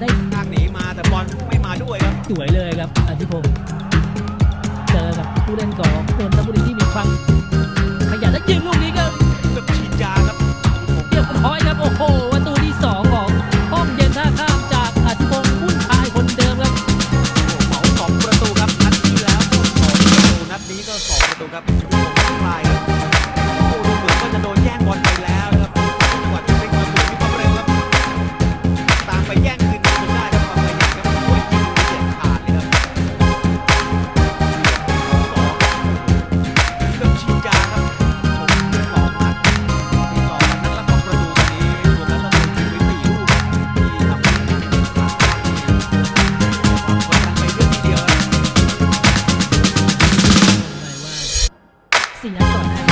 ได้ทางหนีมาแต่บอลไม่มาด้วยครับสวยเลยครับอธิพงศ์เจอกับผู้เล่นของนนทบุรีที่มีความขยันและยิงลูกนี้ก็แบบฉีดยาครับเรียบร้อยครับโอ้โหปรตูที่สองของห้องเย็นท่าข้ามจากอธิพงศ์พุ่นชายคนเดิมครับเหมาสองประตูครับนัดทีแล้วสองประตูนัดนี้ก็สองประตูครับพุ่นชาย ทีเดียว